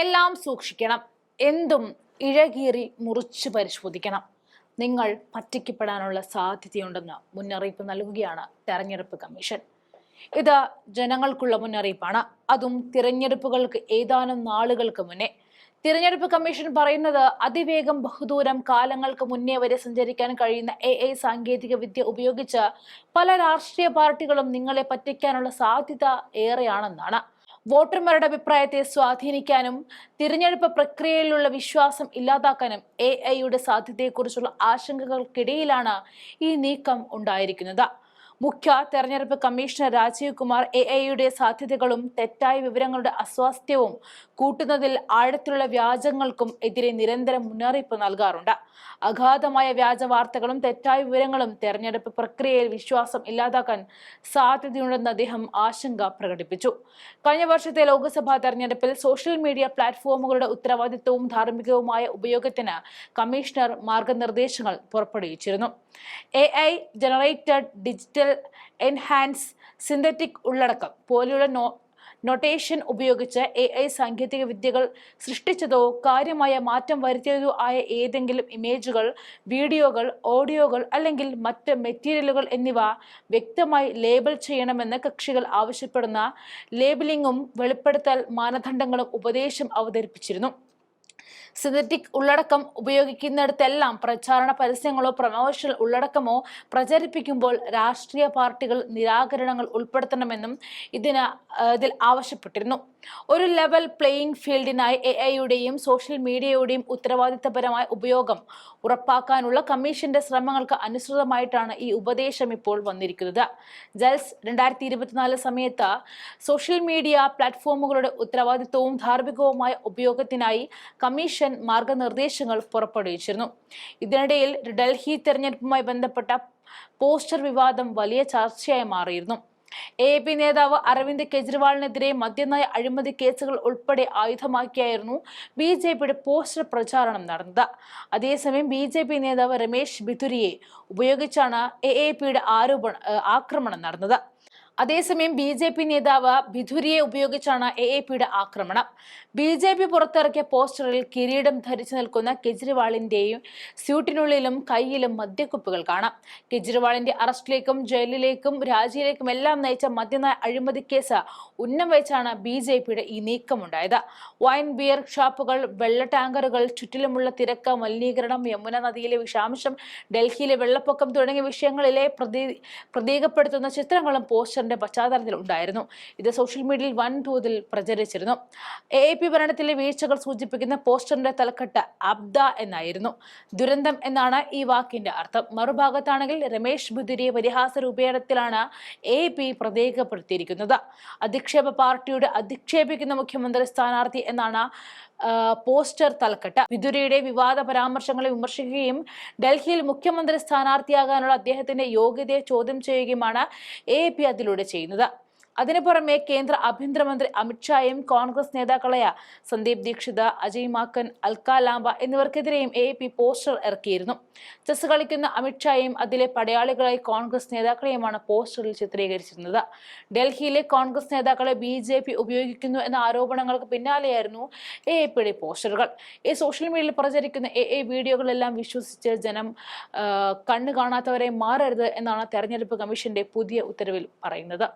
എല്ലാം സൂക്ഷിക്കണം. എന്തും ഇഴകീറി മുറിച്ച് പരിശോധിക്കണം. നിങ്ങൾ പറ്റിക്കപ്പെടാനുള്ള സാധ്യതയുണ്ടെന്ന് മുന്നറിയിപ്പ് നൽകുകയാണ് തെരഞ്ഞെടുപ്പ് കമ്മീഷൻ. ഇത് ജനങ്ങൾക്കുള്ള മുന്നറിയിപ്പാണ്. അതും തിരഞ്ഞെടുപ്പുകൾക്ക് ഏതാനും നാളുകൾക്ക് മുന്നേ. തിരഞ്ഞെടുപ്പ് കമ്മീഷൻ പറയുന്നത് അതിവേഗം ബഹുദൂരം കാലങ്ങൾക്ക് മുന്നേ വരെ സഞ്ചരിക്കാൻ കഴിയുന്ന എ ഐ സാങ്കേതിക വിദ്യ ഉപയോഗിച്ച് പല രാഷ്ട്രീയ പാർട്ടികളും നിങ്ങളെ പറ്റിക്കാനുള്ള സാധ്യത ഏറെയാണെന്നാണ്. വോട്ടർമാരുടെ അഭിപ്രായത്തെ സ്വാധീനിക്കാനും തിരഞ്ഞെടുപ്പ് പ്രക്രിയയിലുള്ള വിശ്വാസം ഇല്ലാതാക്കാനും എ ഐയുടെ സാധ്യതയെക്കുറിച്ചുള്ള ആശങ്കകൾക്കിടയിലാണ് ഈ നീക്കം ഉണ്ടായിരിക്കുന്നത്. മുഖ്യ തെരഞ്ഞെടുപ്പ് കമ്മീഷണർ രാജീവ് കുമാർ എ ഐയുടെ സാധ്യതകളും തെറ്റായ വിവരങ്ങളുടെ അസ്വാസ്ഥ്യവും കൂട്ടുന്നതിൽ ആഴത്തിലുള്ള വ്യാജങ്ങൾക്കും എതിരെ നിരന്തരം മുന്നറിയിപ്പ് നൽകാറുണ്ട്. അഗാധമായ വ്യാജ വാർത്തകളും തെറ്റായ വിവരങ്ങളും തെരഞ്ഞെടുപ്പ് പ്രക്രിയയിൽ വിശ്വാസം ഇല്ലാതാക്കാൻ സാധ്യതയുണ്ടെന്ന് അദ്ദേഹം ആശങ്ക പ്രകടിപ്പിച്ചു. കഴിഞ്ഞ വർഷത്തെ ലോക്സഭാ തെരഞ്ഞെടുപ്പിൽ സോഷ്യൽ മീഡിയ പ്ലാറ്റ്ഫോമുകളുടെ ഉത്തരവാദിത്വവും ധാർമ്മികവുമായ ഉപയോഗത്തിന് കമ്മീഷണർ മാർഗനിർദ്ദേശങ്ങൾ പുറപ്പെടുവിച്ചിരുന്നു. A I generated digital enhance synthetic ഉള്ളടക്കം. പോലെയുള്ള നോ നൊട്ടേഷൻ ഉപയോഗിച്ച് എ ഐ സാങ്കേതിക വിദ്യകൾ സൃഷ്ടിച്ചതോ കാര്യമായ മാറ്റം വരുത്തിയതോ ആയ ഏതെങ്കിലും ഇമേജുകൾ വീഡിയോകൾ ഓഡിയോകൾ അല്ലെങ്കിൽ മറ്റ് മെറ്റീരിയലുകൾ എന്നിവ വ്യക്തമായി ലേബൽ ചെയ്യണമെന്ന് കക്ഷികൾ ആവശ്യപ്പെടുന്ന ലേബലിംഗും വെളിപ്പെടുത്തൽ മാനദണ്ഡങ്ങളും ഉപദേശം അവതരിപ്പിച്ചിരുന്നു. സിന്തറ്റിക് ഉള്ളടക്കം ഉപയോഗിക്കുന്നിടത്തെല്ലാം പ്രചാരണ പരസ്യങ്ങളോ പ്രമോഷണൽ ഉള്ളടക്കമോ പ്രചരിപ്പിക്കുമ്പോൾ രാഷ്ട്രീയ പാർട്ടികൾ നിരാകരണങ്ങൾ ഉൾപ്പെടുത്തണമെന്നും ഇതിന് ഇതിൽ ആവശ്യപ്പെട്ടിരുന്നു. ഒരു ലെവൽ പ്ലേയിങ് ഫീൽഡിനായി എ ഐയുടെയും സോഷ്യൽ മീഡിയയുടെയും ഉത്തരവാദിത്തപരമായ ഉപയോഗം ഉറപ്പാക്കാനുള്ള കമ്മീഷന്റെ ശ്രമങ്ങൾക്ക് അനുസൃതമായിട്ടാണ് ഈ ഉപദേശം ഇപ്പോൾ വന്നിരിക്കുന്നത്. ജൽസ് രണ്ടായിരത്തി ഇരുപത്തിനാല് സമയത്ത് സോഷ്യൽ മീഡിയ പ്ലാറ്റ്ഫോമുകളുടെ ഉത്തരവാദിത്വവും ധാർമ്മികവുമായ ഉപയോഗത്തിനായി കമ്മീഷൻ മാർഗനിർദ്ദേശങ്ങൾ പുറപ്പെടുവിച്ചിരുന്നു. ഇതിനിടയിൽ ഡൽഹി തെരഞ്ഞെടുപ്പുമായി ബന്ധപ്പെട്ട പോസ്റ്റർ വിവാദം വലിയ ചർച്ചയായി മാറിയിരുന്നു. എ പി നേതാവ് അരവിന്ദ് കെജ്രിവാളിനെതിരെ മദ്യനയ അഴിമതി കേസുകൾ ഉൾപ്പെടെ ആയുധമാക്കിയായിരുന്നു ബി ജെ പിയുടെ പോസ്റ്റർ പ്രചാരണം നടന്നത്. അതേസമയം ബി ജെ പി നേതാവ് രമേശ് ബിതുരിയെ ഉപയോഗിച്ചാണ് എ എ പിയുടെ ആരോപണ ആക്രമണം നടന്നത്. അതേസമയം ബി ജെ പി നേതാവ് ബിധുരിയെ ഉപയോഗിച്ചാണ് എ എ പിയുടെ ആക്രമണം. ബി ജെ പി പുറത്തിറക്കിയ പോസ്റ്ററിൽ കിരീടം ധരിച്ചു നിൽക്കുന്ന കെജ്രിവാളിന്റെയും സ്യൂട്ടിനുള്ളിലും കയ്യിലും മദ്യക്കുപ്പുകൾ കാണാം. കെജ്രിവാളിന്റെ അറസ്റ്റിലേക്കും ജയിലിലേക്കും രാജിയിലേക്കും എല്ലാം നയിച്ച മദ്യനയ അഴിമതി കേസ് ഉന്നം വെച്ചാണ് ബി ജെ പിയുടെ ഈ നീക്കമുണ്ടായത്. വൈൻ ബിയർ ഷാപ്പുകൾ വെള്ള ടാങ്കറുകൾ ചുറ്റിലുമുള്ള തിരക്ക് മലിനീകരണം യമുന നദിയിലെ വിഷാംശം ഡൽഹിയിലെ വെള്ളപ്പൊക്കം തുടങ്ങിയ വിഷയങ്ങളിലെ പ്രതീ പ്രതീകപ്പെടുത്തുന്ന ചിത്രങ്ങളും പോസ്റ്റർ പോസ്റ്ററിന്റെ പശ്ചാത്തലത്തിൽ ഉണ്ടായിരുന്നു. ഇത് സോഷ്യൽ മീഡിയയിൽ വൻതോതിൽ പ്രചരിച്ചിരുന്നു. എ പി ഭരണത്തിലെ വീഴ്ചകൾ സൂചിപ്പിക്കുന്ന പോസ്റ്ററിന്റെ തലക്കെട്ട് അബ്ദ എന്നായിരുന്നു. ദുരന്തം എന്നാണ് ഈ വാക്കിന്റെ അർത്ഥം. മറുഭാഗത്താണെങ്കിൽ രമേശ് ബുദ്ധിരിയെ പരിഹാസ രൂപേണത്തിലാണ് എ പി പ്രത്യേകപ്പെടുത്തിയിരിക്കുന്നത്. അധിക്ഷേപ പാർട്ടിയുടെ അധിക്ഷേപിക്കുന്ന മുഖ്യമന്ത്രി സ്ഥാനാർത്ഥി എന്നാണ് പോസ്റ്റർ തലക്കെട്ട്. വിദുരയുടെ വിവാദ പരാമർശങ്ങളെ വിമർശിക്കുകയും ഡൽഹിയിൽ മുഖ്യമന്ത്രി സ്ഥാനാർത്ഥിയാകാനുള്ള അദ്ദേഹത്തിന്റെ യോഗ്യതയെ ചോദ്യം ചെയ്യുകയുമാണ് എ അതിലൂടെ ചെയ്യുന്നത്. അതിനു പുറമെ കേന്ദ്ര ആഭ്യന്തരമന്ത്രി അമിത്ഷായും കോൺഗ്രസ് നേതാക്കളായ സന്ദീപ് ദീക്ഷിത അജയ് മാക്കൻ അൽക്ക ലാംബ എന്നിവർക്കെതിരെയും എ പി പോസ്റ്റർ ഇറക്കിയിരുന്നു. ചെസ് കളിക്കുന്ന അമിത്ഷായും അതിലെ പടയാളികളായി കോൺഗ്രസ് നേതാക്കളെയുമാണ് പോസ്റ്ററിൽ ചിത്രീകരിച്ചിരുന്നത്. ഡൽഹിയിലെ കോൺഗ്രസ് നേതാക്കളെ ബി ജെ പി ഉപയോഗിക്കുന്നു എന്ന ആരോപണങ്ങൾക്ക് പിന്നാലെയായിരുന്നു എ എ പിയുടെ പോസ്റ്ററുകൾ. ഈ സോഷ്യൽ മീഡിയയിൽ പ്രചരിക്കുന്ന എ എ വീഡിയോകളെല്ലാം വിശ്വസിച്ച് ജനം കണ്ണു കാണാത്തവരെ മാറരുത് എന്നാണ് തെരഞ്ഞെടുപ്പ് കമ്മീഷന്റെ പുതിയ ഉത്തരവിൽ പറയുന്നത്.